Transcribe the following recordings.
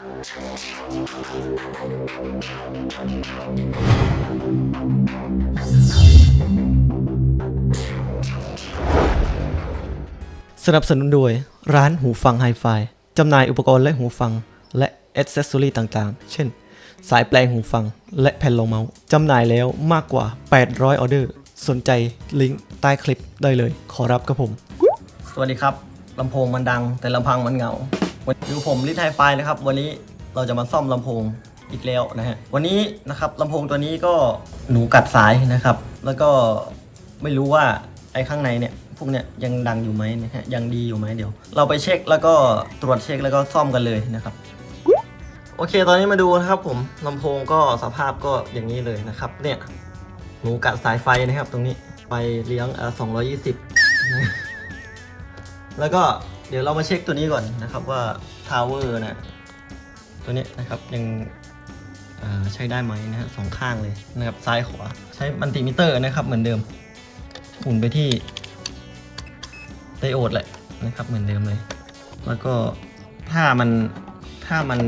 สนับสนุนโดยร้านหูฟังไฮไฟจำหน่ายอุปกรณ์และหูฟัง และอ c เซสซอรีต่างๆ เช่น สายแปลงหูฟัง และแผ่นรองเมาส์จำหน่ายแล้วมากกว่า 800 ออเดอร์ สนใจลิงก์ใต้คลิปได้เลย ขอรับครับผม สวัสดีครับลำโพงมันดังแต่ลำพังมันเหงา วันดูผมลิทไฮไฟนะครับ วันนี้เราจะมาซ่อมลำโพงอีกแล้วนะฮะ วันนี้นะครับลำโพงตัวนี้ก็หนูกัดสายนะครับ แล้วก็ไม่รู้ว่าไอ้ข้างในเนี่ยพวกเนี้ยยังดังอยู่ไหมนะฮะยังดีอยู่ไหมเดี๋ยว เราไปเช็คแล้วก็ตรวจเช็คแล้วก็ซ่อมกันเลยนะครับ โอเค ตอนนี้มาดูนะครับผมลำโพงก็สภาพก็อย่างนี้เลยนะครับ เนี่ยหนูกัดสายไฟนะครับ ตรงนี้ไฟเลี้ยงอ่า220นะแล้วก็ เดี๋ยวเรามาเช็คตัวนี้ก่อนนะครับว่าทาวเวอร์นะตัวนี้นะครับยังใช้ได้ไหมนะฮะสองข้างเลยนะครับซ้ายขวาใช้มัลติมิเตอร์นะครับเหมือนเดิมหมุนไปที่ไดโอดแหละนะครับเหมือนเดิมเลย แล้วก็ถ้ามันถ้ามัน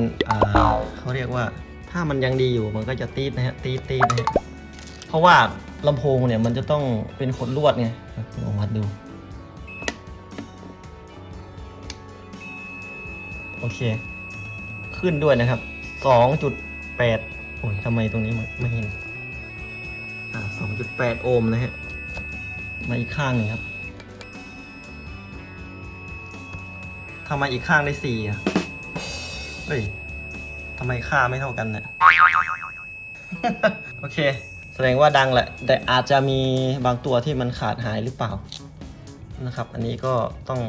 เขาเรียกว่าถ้ามันยังดีอยู่มันก็จะตีดนะฮะตีดตีดนะฮะเพราะว่าลำโพงเนี่ยมันจะต้องเป็นขดลวดไงลองวัดดู โอเค ขึ้นด้วยนะครับ2.8โอ้ยทำไมตรงนี้ไม่เห็น อ่า2.8โอห์มนะฮะมาอีกข้างหนึ่งครับทำไมอีกข้างได้4อะเฮ้ยทำไมค่าไม่เท่ากันเนี่ยโอเค แสดงว่าดังแหละ แต่อาจจะมีบางตัวที่มันขาดหายหรือเปล่านะครับ อันนี้ก็ต้อง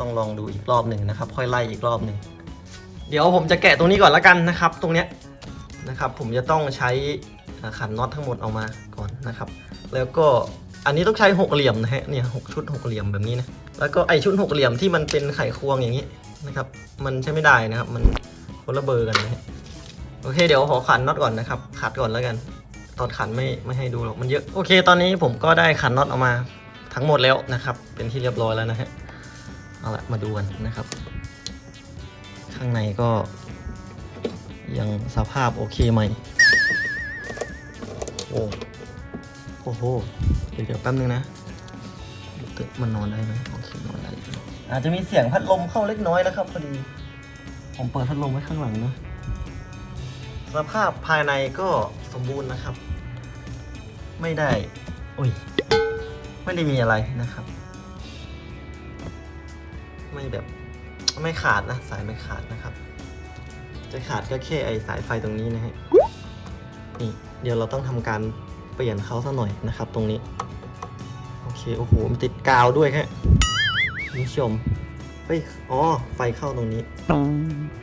ต้องลองดูอีกรอบหนึ่งนะครับ ค่อยไล่อีกรอบหนึ่งเดี๋ยวผมจะแกะตรงนี้ก่อนละกันนะครับ ตรงเนี้ยนะครับผมจะต้องใช้ขันน็อตทั้งหมดเอามาก่อนนะครับ แล้วก็อันนี้ต้องใช้หกเหลี่ยมนะฮะเนี่ยหกชุดหกเหลี่ยมแบบนี้นะแล้วก็ไอชุดหกเหลี่ยมที่มันเป็นไขควงอย่างนี้นะครับ มันใช้ไม่ได้นะครับ มันคนละเบอร์กันนะฮะโอเค เดี๋ยวขอขันน็อตก่อนนะครับ ขัดก่อนแล้วกัน ตอนขันไม่ไม่ให้ดูหรอกมันเยอะโอเค ตอนนี้ผมก็ได้ขันน็อตออกมาทั้งหมดแล้วนะครับ เป็นที่เรียบร้อยแล้วนะฮะ เอาละมาดูกันนะครับ ข้างในก็ยังสภาพโอเคไหมโอ้โอ้โห เดี๋ยวเดี๋ยวแป๊บนึงนะตึกมันนอนได้ไหมโอเคนอนได้อยู่อาจจะมีเสียงพัดลมเข้าเล็กน้อยนะครับพอดี ผมเปิดพัดลมไว้ข้างหลังนะสภาพภายในก็สมบูรณ์นะครับ ไม่ได้ โอ้ย ไม่ได้มีอะไรนะครับ ไม่แบบไม่ขาดนะสายไม่ขาดนะครับ จะขาดก็แค่ไอสายไฟตรงนี้นะฮะนี่เดี๋ยวเราต้องทำการเปลี่ยนเขาสักหน่อยนะครับ ตรงนี้ โอเคโอ้โหมันติดกาวด้วยครับคุณผู้ชมเฮ้ยอ๋อไฟเข้าตรงนี้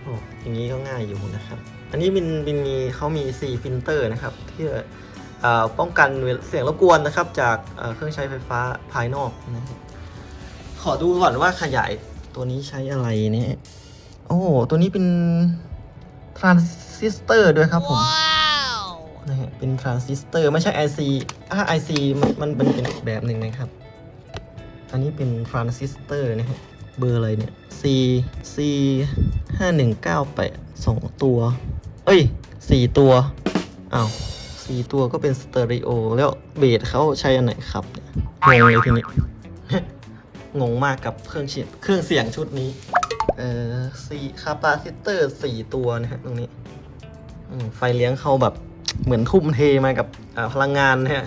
โอ้อย่างนี้ก็ง่ายอยู่นะครับ อันนี้มินมินมีเขามี C ฟิลเตอร์นะครับที่เอ่อป้องกันเสียงรบกวนนะครับ จากเอ่อเครื่องใช้ไฟฟ้าภายนอกนะครับขอดูก่อนว่าขยาย ตัวนี้ใช้อะไรเนี่ย โอ้โห ตัวนี้เป็นทรานซิสเตอร์ด้วยครับผมนะฮะเป็นทรานซิสเตอร์ไม่ใช่ IC ถ้า IC มันมันเป็นเป็นอีกแบบหนึ่งนะครับ อันนี้เป็นทรานซิสเตอร์นะฮะ เบอร์อะไรเนี่ย C C ห้าหนึ่งเก้าแปดสองตัว เอ้ยสี่ตัว อ้าวสี่ตัวก็เป็นสเตอริโอ แล้วเบสเขาใช้อันไหนครับเนี่ยงงเลยทีนี้ งงมากกับเครื่องเสียงเครื่องเสียงชุดนี้ เอ่อสี่คาปาซิเตอร์สี่ตัวนะฮะตรงนี้ไฟเลี้ยงเขาแบบเหมือนทุ่มเทมากับพลังงานนะฮะ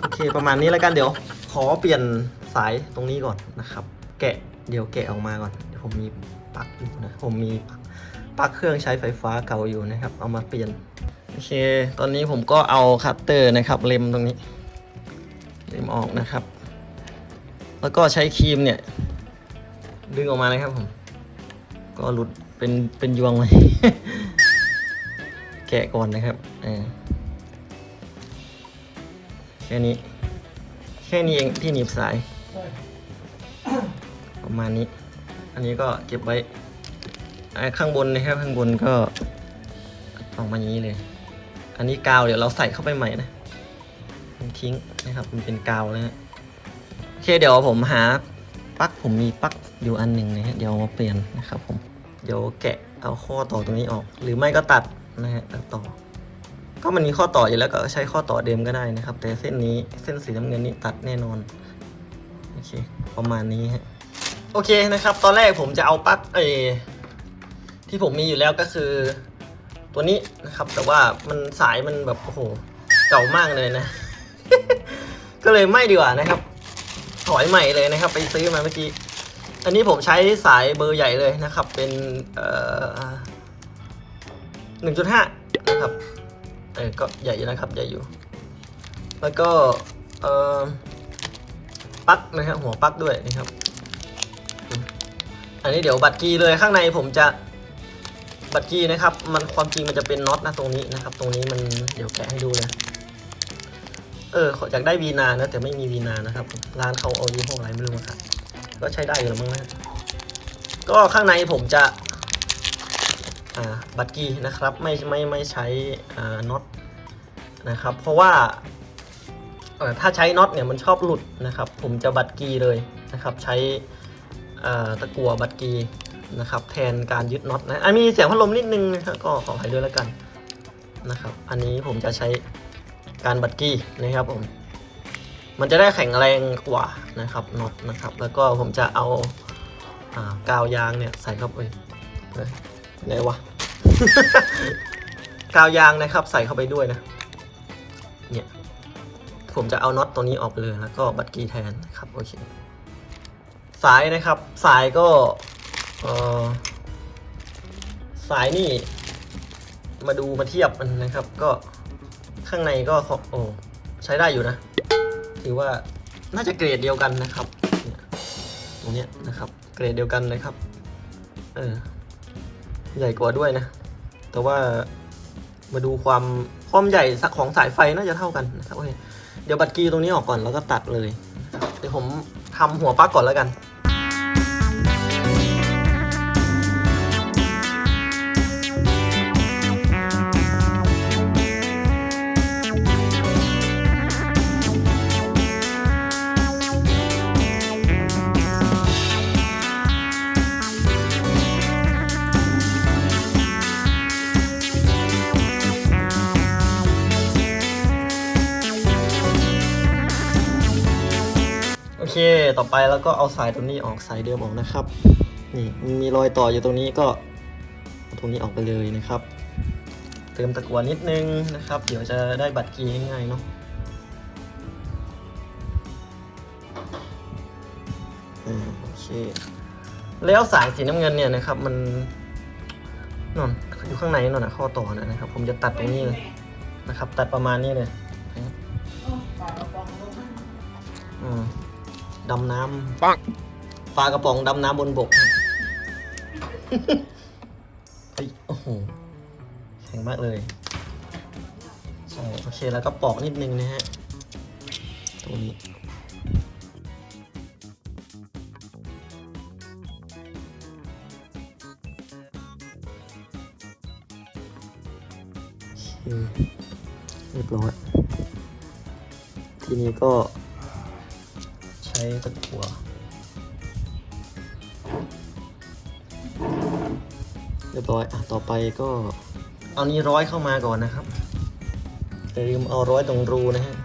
โอเคประมาณนี้แล้วกันเดี๋ยว ขอเปลี่ยนสายตรงนี้ก่อนนะครับ แกะเดี๋ยวแกะออกมาก่อนเดี๋ยวผมมีปลั๊กอยู่นะผมมีปลั๊กเครื่องใช้ไฟฟ้าเก่าอยู่นะครับ เอามาเปลี่ยนโอเค ตอนนี้ผมก็เอาคัตเตอร์นะครับ เล็มตรงนี้ เล็มออกนะครับ แล้วก็ใช้ครีมเนี่ย ดึงออกมานะครับผม ก็หลุดเป็นเป็นยวงเลย แกะก่อนนะครับอ่าแค่นี้ แค่นี้เองที่หนีบสาย ประมาณนี้ อันนี้ก็เก็บไว้อ่าข้างบนนะครับข้างบนก็ออกมาอย่างนี้เลย อันนี้กาวเดี๋ยวเราใส่เข้าไปใหม่นะมันทิ้งนะครับ มันเป็นกาวแล้วฮะ เคเดี๋ยวผมหาปลั๊กผมมีปลั๊กอยู่อันหนึ่งนะฮะเดี๋ยวมาเปลี่ยนนะครับผมเดี๋ยวแกะเอาข้อต่อตรงนี้ออก หรือไม่ก็ตัดนะฮะตัดต่อ ก็มันมีข้อต่ออยู่แล้วก็ใช้ข้อต่อเดิมก็ได้นะครับ แต่เส้นนี้เส้นสีน้ำเงินนี้ตัดแน่นอนโอเคประมาณนี้ฮะโอเคนะครับ ตอนแรกผมจะเอาปลั๊กเออที่ผมมีอยู่แล้วก็คือ ตัวนี้นะครับ แต่ว่ามันสายมันแบบโอ้โหเก่ามากเลยนะ ก็เลยไม่ดีกว่านะครับ ถอยใหม่เลยนะครับ ไปซื้อมาเมื่อกี้ อันนี้ผมใช้สายเบอร์ใหญ่เลยนะครับ เป็นเอ่อหนึ่งจุดห้านะครับเออก็ใหญ่อยู่นะครับ ใหญ่อยู่ แล้วก็เอ่อปลั๊กนะครับ หัวปลั๊กด้วยนะครับ อันนี้เดี๋ยวบัตรกีเลยข้างในผมจะบัตรกีนะครับ มันความจริงมันจะเป็นน็อตนะตรงนี้นะครับ ตรงนี้มันเดี๋ยวแกะให้ดูนะ เอออยากได้วีนานะแต่ไม่มีวีนานะครับร้านเขาเอายี่ห้ออะไรไม่รู้มาขายก็ใช้ได้อยู่แล้วมั้งนะก็ข้างในผมจะอ่าบัตกีนะครับไม่ไม่ไม่ใช้อ่าน็อตนะครับ เพราะว่าเออถ้าใช้น็อตเนี่ยมันชอบหลุดนะครับ ผมจะบัตกีเลยนะครับ ใช้อ่าตะกั่วบัตกีนะครับ แทนการยึดน็อตนะอันมีเสียงพัดลมนิดนึงนะครับก็ขออภัยด้วยแล้วกันนะครับ อันนี้ผมจะใช้ การบัตรกีนะครับผม มันจะได้แข็งแรงกว่านะครับน็อตนะครับ แล้วก็ผมจะเอาอ่ากาวยางเนี่ยใส่เข้าไปเอ้ยไหนวะ กาวยางนะครับใส่เข้าไปด้วยนะ เนี่ยผมจะเอาน็อตตัวนี้ออกไปเลยแล้วก็บัตรกีแทนนะครับโอเคสายนะครับ สายก็เออสายนี่ มาดูมาเทียบกันนะครับ ก็ ข้างในก็ขอโอ้ใช้ได้อยู่นะ ถือว่าน่าจะเกรดเดียวกันนะครับตรงนี้นะครับ เกรดเดียวกันนะครับ เออ ใหญ่กว่าด้วยนะ แต่ว่ามาดูความความใหญ่ของสายไฟน่าจะเท่ากันนะครับโอเคเดี๋ยวบัตรกีตรงนี้ออกก่อนแล้วก็ตัดเลย เดี๋ยวผมทำหัวปลั๊กก่อนแล้วกัน ต่อไปแล้วก็เอาสายตรงนี้ออกสายเดิมออกนะครับ นี่มีรอยต่ออยู่ตรงนี้ก็เอาตรงนี้ออกไปเลยนะครับ เติมตะกั่วนิดนึงนะครับ เดี๋ยวจะได้บัตรกีง่ายๆเนาะโอเค แล้วสายสีน้ำเงินเนี่ยนะครับ มันนอนอยู่ข้างในนอนนะข้อต่อนะนะครับ ผมจะตัดตรงนี้เลยนะครับ ตัดประมาณนี้เลยอืม ดำน้ำปังปลากระป๋องดำน้ำบนบกเฮ้ยโอ้โหแข็งมากเลยใช่โอเคแล้วก็ปอกนิดนึงนะฮะตรงนี้โอเคเรียบร้อยทีนี้ก็ใช้ตะกั่วเรียบร้อยอะต่อไปก็เอานี้ร้อยเข้ามาก่อนนะครับอย่าลืมเอาร้อยตรงรูนะฮะ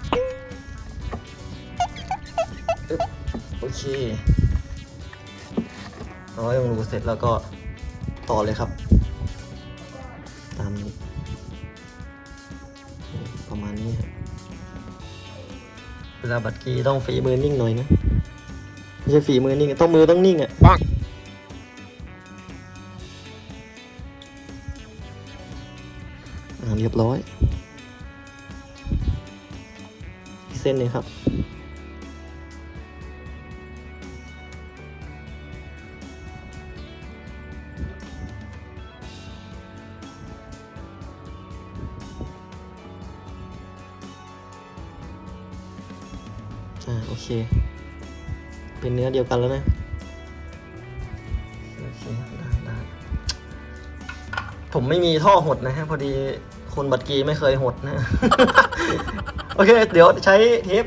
โอเค ร้อยตรงรูเสร็จแล้วก็ต่อเลยครับ ลาบัตรกีต้องฝีมือนิ่งหน่อยนะ ไม่ใช่ฝีมือนิ่งต้องมือต้องนิ่งอะปังอ่าเรียบร้อยอีกเส้นหนึงครับ เคเป็นเนื้อเดียวกันแล้วนะโอเคได้ได้ผมไม่มีท่อหดนะฮะพอดีคนบัตรกีไม่เคยหดนะ โอเค เดี๋ยวใช้เทป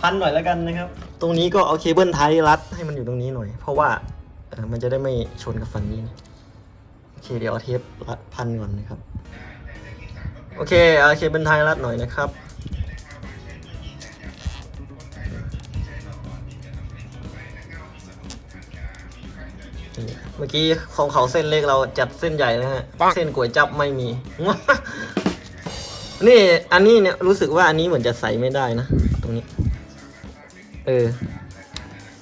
พันหน่อยแล้วกันนะครับ ตรงนี้ก็เอาเคเบิลไทยรัดให้มันอยู่ตรงนี้หน่อย เพราะว่าเอ่อมันจะได้ไม่ชนกับฝั่งนี้นะเคเดี๋ยวเอาเทปรัดพันก่อนนะครับ โอเคเอาเคเบิลไทยรัดหน่อยนะครับ มื่อกี้ของเขาเส้นเล็กเราจัดเส้นใหญ่นะฮะ เส้นก๋วยจับไม่มี นี่อันนี้เนี่ยรู้สึกว่าอันนี้เหมือนจะใส่ไม่ได้นะ ตรงนี้ เออ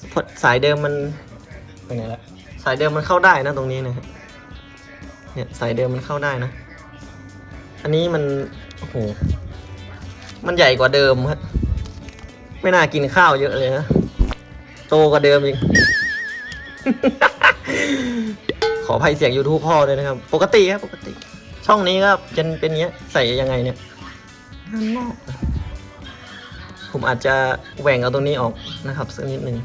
เพราะสายเดิมมันไปไหนละสายเดิมมันเข้าได้นะตรงนี้นะฮะเนี่ยสายเดิมมันเข้าได้นะ อันนี้มันโอ้โหมันใหญ่กว่าเดิมครับไม่น่ากินข้าวเยอะเลยนะโตกว่าเดิมอีก ขออภัยเสียง YouTube พ่อด้วยนะครับ ปกติครับปกติ ช่องนี้ก็จะเป็นย่างเงี้ยใส่ยังไงเนี่ยด้านนอกนะผมอาจจะแหว่งเอาตรงนี้ออกนะครับสักนิดหนึ่ง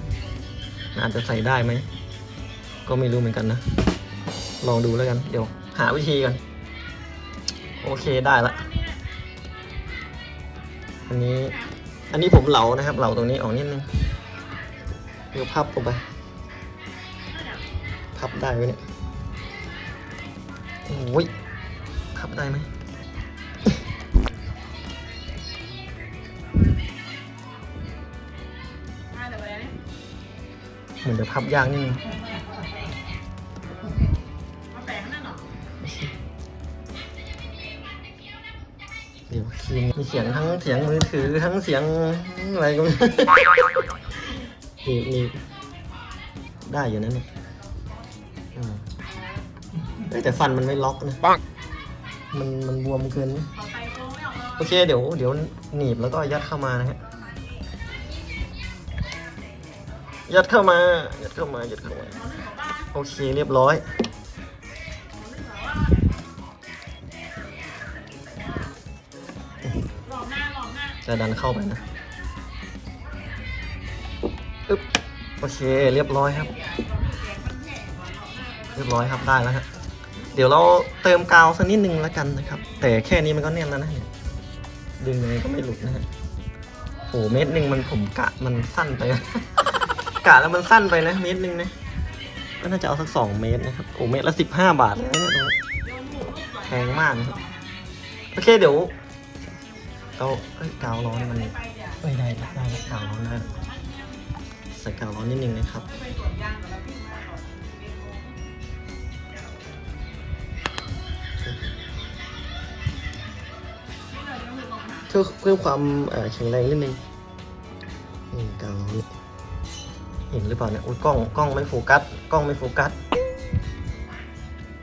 อาจจะใส่ได้ไหม ก็ไม่รู้เหมือนกันนะ ลองดูแล้วกัน เดี๋ยว หาวิธีกัน โอเคได้ละ อันนี้ อันนี้ผมเหลานะครับ เหลาตรงนี้ออกนิดนึงเดี๋ยวพับออกไป พับได้ไหมเนี่ย โอ้ยพับได้ไหมมาแต่วันนี้เหมือนจะพับยากนิดนึงมาแปลงนั่นหรอเดี๋ยวคีย์มีเสียงทั้งเสียงมือถือทั้งเสียงอะไรก็ไม่นี่นี่ได้อยู่นะเนี่ย อืมเอ้ยแต่ฟันมันไม่ล็อกนะมันมันบวมเกินนะขอไปโค้งไม่ออกเลยโอเคเดี๋ยวเดี๋ยวหนีบแล้วก็ยัดเข้ามานะฮะ ยัดเข้ามา ยัดเข้ามา ยัดเข้ามา โอเคเรียบร้อยหลอกหน้าหลอกหน้าจะดันเข้าไปนะอึ๊บโอเคเรียบร้อยครับ เรียบร้อยครับได้แล้วฮะเดี๋ยวเราเติมกาวสักนิดนึงแล้วกันนะครับ แต่แค่นี้มันก็แน่นแล้วนะเนี่ยดึงยังไงก็ไม่หลุดนะฮะโหเมตรหนึ่งมันผมกะมันสั้นไป กะแล้วมันสั้นไปนะเมตรหนึ่งนะก็น่าจะเอาสักสองเมตรนะครับโอ้เมตรละสิบห้าบาทเลยนะแพงมากนะครับโอเคเดี๋ยวเอาเอ้ยกาวร้อนมันไปเอ้ยได้ได้ได้กาวร้อนได้ใส่กาวร้อนนิดนึงนะครับ ไปสวยเพิ่มความเอ่อแข็งแรงนิดนึงนี่กาวนี่เห็นหรือเปล่าเนี่ยโอ้ยกล้องกล้องไม่โฟกัสกล้องไม่โฟกัส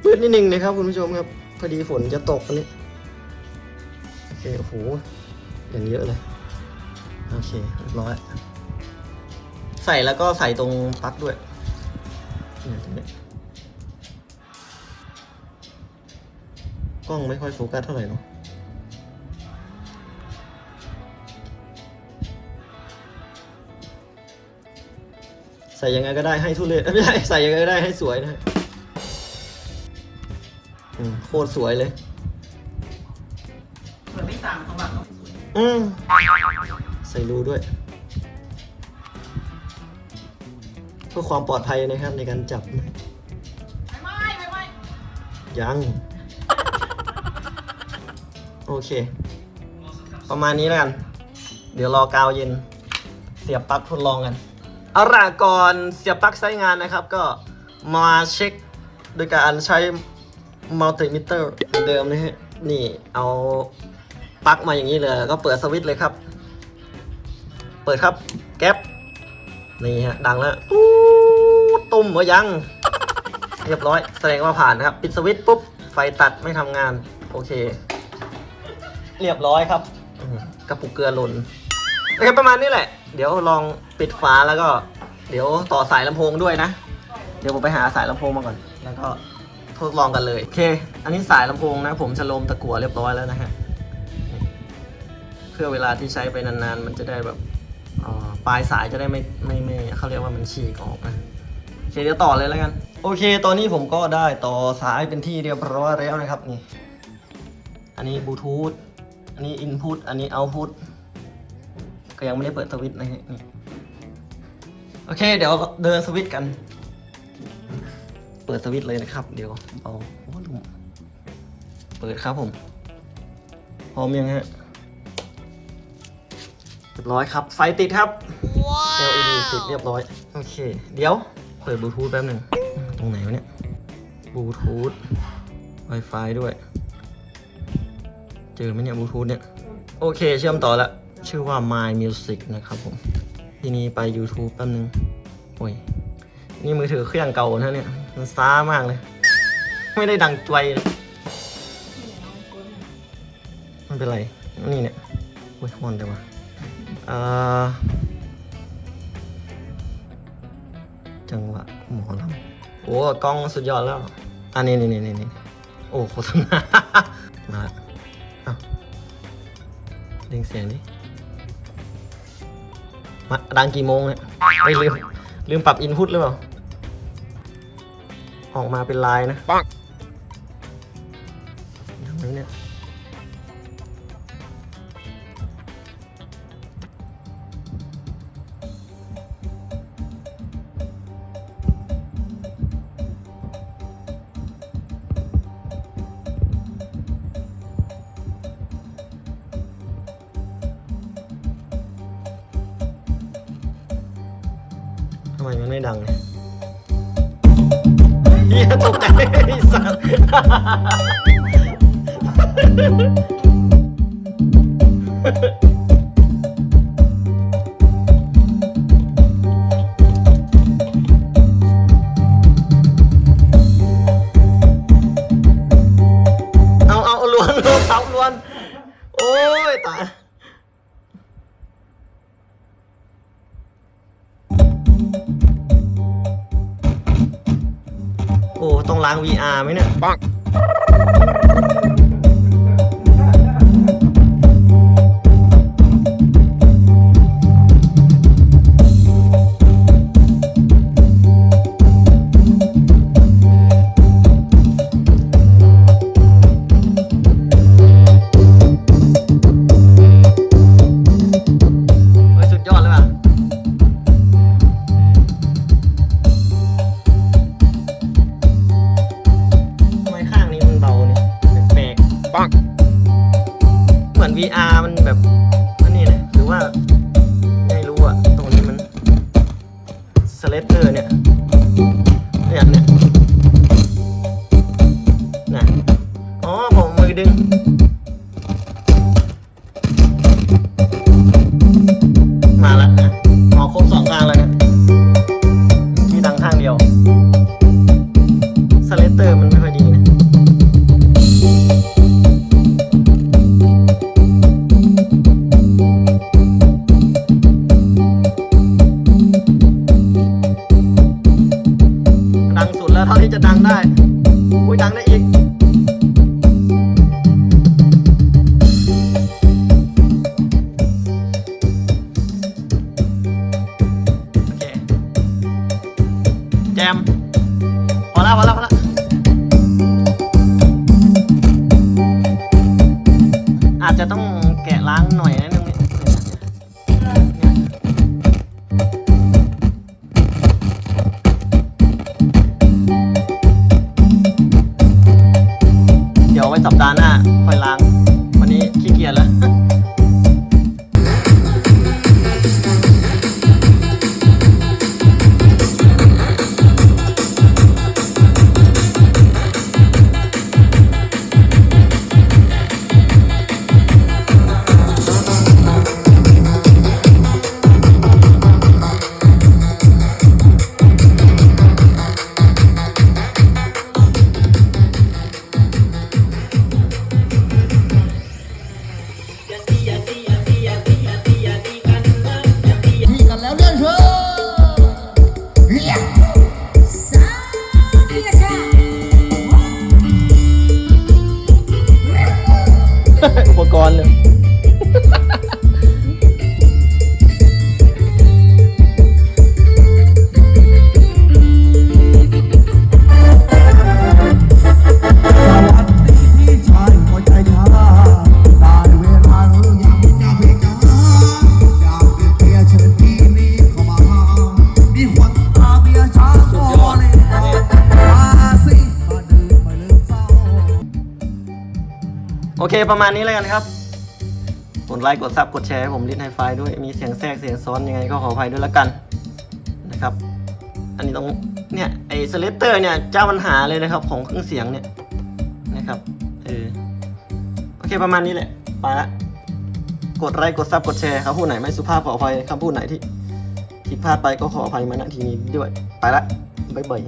มืดนิดนึงนะครับคุณผู้ชมครับ พอดีฝนจะตกอันนี้โอเคโอ้โหอย่างเยอะเลยโอเคเรียบร้อยใส่แล้วก็ใส่ตรงปลั๊กด้วยเนี่ยตรงเนี้ยกล้องไม่ค่อยโฟกัสเท่าไหร่เนาะ ส่ยังไงก็ได้ให้ทุเรศไม่ใช่ใส่ยังไงก็ได้ให้สวยนะฮะอืมโคตรสวยเลยเหมือนไม่สั่งเขาแบบอืมใส่รูด้วย เพื่อความปลอดภัยนะครับในการจับนะไม่ไม่ไม่ไม่ยัง โอเค ประมาณนี้แล้วกัน เดี๋ยวรอกาวเย็น เสียบปลั๊กทดลองกัน เอาล่ะก่อนเสียบปลั๊กใช้งานนะครับ ก็มาเช็คโดยการใช้มัลติมิเตอร์เหมือนเดิมนะฮะนี่เอาปลั๊กมาอย่างนี้เลย ก็เปิดสวิตช์เลยครับ เปิดครับแก๊ปนี่ฮะดังแล้วตุ่มหัวยัง เรียบร้อย แสดงว่าผ่านนะครับ ปิดสวิตช์ปุ๊บ ไฟตัดไม่ทำงาน โอเค เรียบร้อยครับกระปุกเกลือหล่น โอเคประมาณนี้แหละ เดี๋ยวลองปิดฝาแล้วก็ เดี๋ยวต่อสายลำโพงด้วยนะ เดี๋ยวผมไปหาสายลำโพงมาก่อน แล้วก็ทดลองกันเลย โอเค อันนี้สายลำโพงนะ ผมจะลมตะกั่วเรียบร้อยแล้วนะฮะ เพื่อเวลาที่ใช้ไปนานๆ มันจะได้แบบปลายสายจะได้ไม่ไม่ไม่เขาเรียกว่ามันฉีกออกนะโอเคเดี๋ยวต่อเลยแล้วกัน โอเค ตอนนี้ผมก็ได้ต่อสายเป็นที่เรียบร้อยแล้วนะครับนี่ อันนี้บลูทูธ อันนี้อินพุต อันนี้เอาพุต ก็ยังไม่ได้เปิดสวิตช์นะฮะโอเค เดี๋ยวเดินสวิตช์กัน เปิดสวิตช์เลยนะครับ เดี๋ยวเอาหัวรูปิดครับผม พร้อมยังฮะเรียบร้อยครับ ไฟติดครับ LED ติดเรียบร้อย โอเค เดี๋ยว เปิดบลูทูธแป๊บหนึ่งตรงไหนวะเนี่ยบลูทูธ Wi-Fi ด้วย เจอไหมเนี่ยบลูทูธเนี่ย โอเค เชื่อมต่อแล้ว ชื่อว่า My Music นะครับผม ทีนี้ไป YouTube แป๊บนึง โอ้ย นี่มือถือเครื่องเก่านะเนี่ย มันซ้ามากเลย ไม่ได้ดังจเลยไม่เป็นไร นี่เนี่ยโอ้ยมอนเลยวะเอ่อจังหวะหมอลำโอ้กล้องสุดยอดแล้ว อันนี้นี่นี่นี่นี่โอ้โฆษณามาเอ้าเร่งเสียงดิ ดังกี่โมงเนี่ยไม่ลืมลืมปรับอินพุตหรือเปล่า ออกมาเป็นลายนะ ไม่ดังเลยเฮียตกใจไอ้สัส ต้องล้าง VR ไหมเนี่ยปัง รือว่าไม่รู้อะตรงนี้มันสเลตเตอร์เนี่ยเนี่ย ดังได้อีก อุปกรณ์เลย เคประมาณนี้แล้วกันครับ กดไลค์กดซับกดแชร์ให้ผมลิทไฮไฟด้วย มีเสียงแทรกเสียงซ้อนยังไงก็ขออภัยด้วยละกันนะครับ อันนี้ต้องเนี่ยไอ้สเลตเตอร์เนี่ยเจ้าปัญหาเลยนะครับของเครื่องเสียงเนี่ยนะครับเออโอเคประมาณนี้แหละไปละกดไลค์กดซับกดแชร์ครับพูดไหนไม่สุภาพขออภัยคำพูดไหนที่ผิดพลาดไปก็ขออภัยมาณที่นี้ด้วย ไปละบ๊ายบาย